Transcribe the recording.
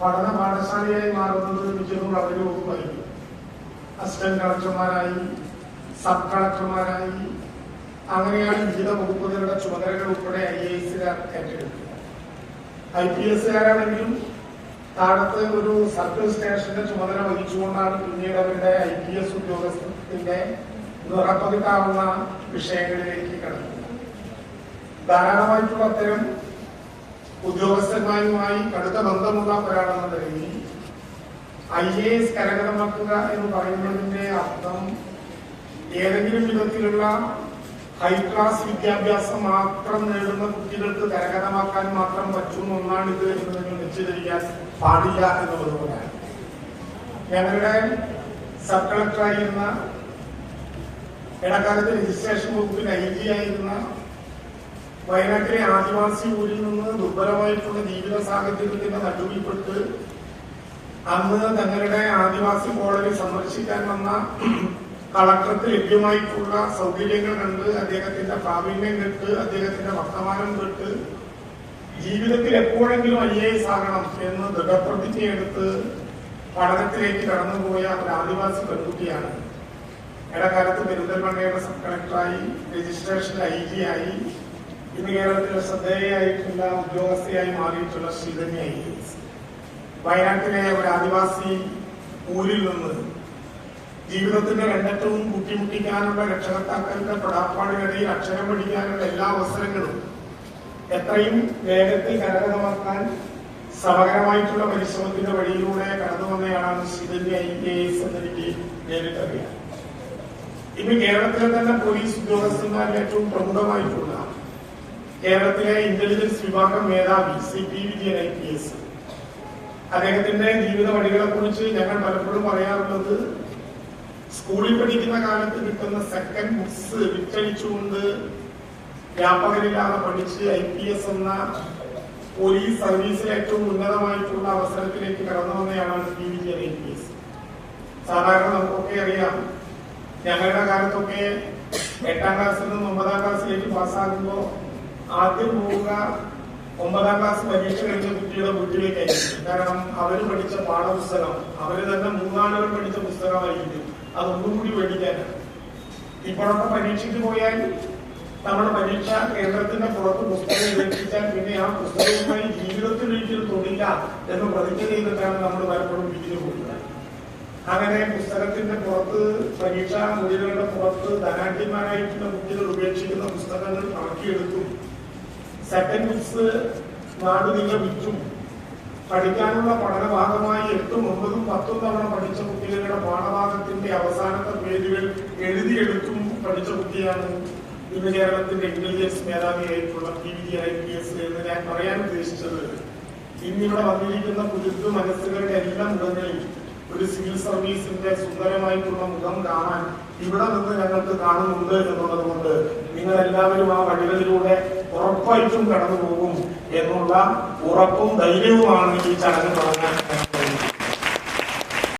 പഠന പാഠശാലയായി മാറുന്നത് മിക്കതും റവന്യൂ ഒപ്പായിരുന്നു അസിസ്റ്റന്റ് കളക്ടർമാരായി സബ് കളക്ടർമാരായി അങ്ങനെയാണ് വിവിധ വകുപ്പുകളുടെ ചുമതലകൾ ഉൾപ്പെടെ ഐ എ എസുകാർ ഏറ്റെടുക്കുക ഐ പി എസുകാരാണെങ്കിലും താഴത്ത് ഒരു സർക്കിൾ സ്റ്റേഷന്റെ ചുമതല വഹിച്ചുകൊണ്ടാണ് പിന്നീട് അവരുടെ ഐ പി എസ് ഉദ്യോഗസ്ഥത്തിന്റെ നിറപ്പതിട്ടാവുന്ന വിഷയങ്ങളിലേക്ക് കടക്കുന്നത് ധാരാളമായിട്ടുള്ള അത്തരം ഉദ്യോഗസ്ഥന്മാരുമായി കടുത്ത ബന്ധമുള്ള ഒരാളെന്ന നിലയിൽ ഐ എ എസ് കരകതമാക്കുക എന്ന് പറയുന്നതിന്റെ അർത്ഥം ഏതെങ്കിലും വിധത്തിലുള്ള ഹൈ ക്ലാസ് വിദ്യാഭ്യാസം മാത്രം നേടുന്ന കുട്ടികൾക്ക് കരകതമാക്കാൻ മാത്രം പറ്റുന്ന ഒന്നാണിത് എന്ന് നിങ്ങൾ നിശ്ചയിക്കാൻ പാടില്ല എന്നുള്ളതുകൊണ്ടാണ് ഞങ്ങളുടെ സബ് കളക്ടറായിരുന്ന ഇടക്കാലത്ത് രജിസ്ട്രേഷൻ വകുപ്പിൽ ഐ ജി ആയിരുന്ന വയനാട്ടിലെ ആദിവാസി ഊരിൽ നിന്ന് ദുർബലമായിട്ടുള്ള ജീവിത സാഹചര്യത്തിന്റെ നടുവിൽപ്പെട്ട് അന്ന് തങ്ങളുടെ ആദിവാസി കോളനി സന്ദർശിക്കാൻ വന്ന കളക്ടർക്ക് ലഭ്യമായിട്ടുള്ള സൗകര്യങ്ങൾ കണ്ട് അദ്ദേഹത്തിന്റെ പ്രാവീണ്യം കേട്ട് അദ്ദേഹത്തിന്റെ വർത്തമാനം കേട്ട് ജീവിതത്തിൽ എപ്പോഴെങ്കിലും ഐ എ എസ് ആകണം എന്ന് ദൃഢപ്രതിജ്ഞയെടുത്ത് പഠനത്തിലേക്ക് കടന്നുപോയ ഒരു ആദിവാസി പെൺകുട്ടിയാണ്. ഇടക്കാലത്ത് പെരിന്തൽമണ്ണയുടെ സബ് കളക്ടറായി രജിസ്ട്രേഷൻ ഐ ജി ആയി ഇന്ന് കേരളത്തിലെ ശ്രദ്ധേയായിട്ടുള്ള ഉദ്യോഗസ്ഥയായി മാറിയിട്ടുള്ള ശ്രീധന്യ ഐ എസ് വയനാട്ടിലെ ഒരു ആദിവാസി ഊരിൽ നിന്ന് ജീവിതത്തിന്റെ രണ്ടറ്റവും കൂട്ടിമുട്ടിക്കാനുള്ള രക്ഷകർത്താക്കളുടെ പടാപ്പാടിനിടയിൽ അക്ഷരം പഠിക്കാനുള്ള എല്ലാ അവസരങ്ങളും എത്രയും വേഗത്തിൽ കരകതമാക്കാൻ സമഗ്രമായിട്ടുള്ള പരിശ്രമത്തിന്റെ വഴിയിലൂടെ കടന്നു വന്നയാളാണ് ശ്രീധന്യ ഐ എ എസ് എന്നെനിക്ക് നേരിട്ടറിയാം ഇന്ന് കേരളത്തിലെ തന്നെ പോലീസ് ഉദ്യോഗസ്ഥന്മാരിൽ ഏറ്റവും പ്രമുഖമായിട്ടുള്ള കേരളത്തിലെ ഇന്റലിജൻസ് വിഭാഗം മേധാവി C P Vijayan I P S അദ്ദേഹത്തിന്റെ ജീവിത വഴികളെ കുറിച്ച് ഞങ്ങൾ പലപ്പോഴും പറയാറുള്ളത് സ്കൂളിൽ പഠിക്കുന്ന കാലത്ത് കിട്ടുന്ന സെക്കൻഡ് ബുക്സ് വിറ്റഴിച്ചുകൊണ്ട് വ്യാപകരില്ലാതെ പഠിച്ച് ഐ പി എസ് എന്ന പോലീസ് സർവീസിൽ ഏറ്റവും ഉന്നതമായിട്ടുള്ള അവസരത്തിലേക്ക് കടന്നു വന്നയാളാണ് P Vijayan I P S സാധാരണ നമുക്കൊക്കെ അറിയാം ഞങ്ങളുടെ കാലത്തൊക്കെ എട്ടാം ക്ലാസ്സിൽ നിന്ന് ഒമ്പതാം ക്ലാസ്സിലേക്ക് പാസ്സാകുമ്പോൾ ആദ്യം പോവുക. ഒമ്പതാം ക്ലാസ് പരീക്ഷ കഴിഞ്ഞ കുട്ടിയുടെ വീട്ടിലേക്കായിരിക്കും കാരണം അവർ പഠിച്ച പാഠപുസ്തകം അവർ തന്നെ മൂന്നാളുകൾ പഠിച്ച പുസ്തകമായിരിക്കും. അത് കൂടി പഠിക്കാൻ ഇപ്പോഴൊക്കെ പരീക്ഷയ്ക്ക് പോയാൽ നമ്മുടെ പരീക്ഷാ കേന്ദ്രത്തിന്റെ പുറത്ത് പുസ്തകം ലഭിച്ചാൽ പിന്നെ ആ പുസ്തകവുമായി ജീവിതത്തിൽ ഒരിക്കലും തൊടില്ല എന്ന് പ്രതിജ്ഞ ചെയ്തിട്ടാണ് നമ്മൾ പലപ്പോഴും പിരിഞ്ഞു പോകുന്നത്. അങ്ങനെ പുസ്തകത്തിന്റെ പുറത്ത് പരീക്ഷാ മുറികളുടെ പുറത്ത് ധനാഢ്യന്മാരായിട്ടുള്ള കുട്ടികൾ ഉപേക്ഷിക്കുന്ന പുസ്തകങ്ങൾ പറക്കിയെടുക്കും സെക്കൻഡ് നാട് നിങ്ങൾ വിറ്റും. പഠിക്കാനുള്ള പഠനഭാഗമായി എട്ടും ഒമ്പതും പത്തും തവണ പഠിച്ച കുട്ടികളുടെ പാഠഭാഗത്തിന്റെ അവസാനത്തെ പേരുകൾ എഴുതിയെടുക്കും പഠിച്ച കുട്ടിയാണ് ഇന്ന് കേരളത്തിന്റെ intelligence മേധാവിയായിട്ടുള്ള P V I P S എന്ന് ഞാൻ പറയാൻ ഉദ്ദേശിച്ചത്. ഇന്നിവിടെ വന്നിരിക്കുന്ന കുരുക്ക് മനസ്സുകളുടെ എല്ലാം മുഖങ്ങളിൽ ഒരു സിവിൽ സർവീസിന്റെ സുന്ദരമായിട്ടുള്ള മുഖം കാണാൻ ഇവിടെ നിന്ന് ഞങ്ങൾക്ക് കാണുന്നുണ്ട് എന്നുള്ളത് കൊണ്ട് നിങ്ങൾ എല്ലാവരും ആ വഴികളിലൂടെ ഉറപ്പായിട്ടും കടന്നു പോകും എന്നുള്ള ഉറപ്പും ധൈര്യവുമാണ് ഈ ചടങ്ങ് തുടങ്ങാൻ.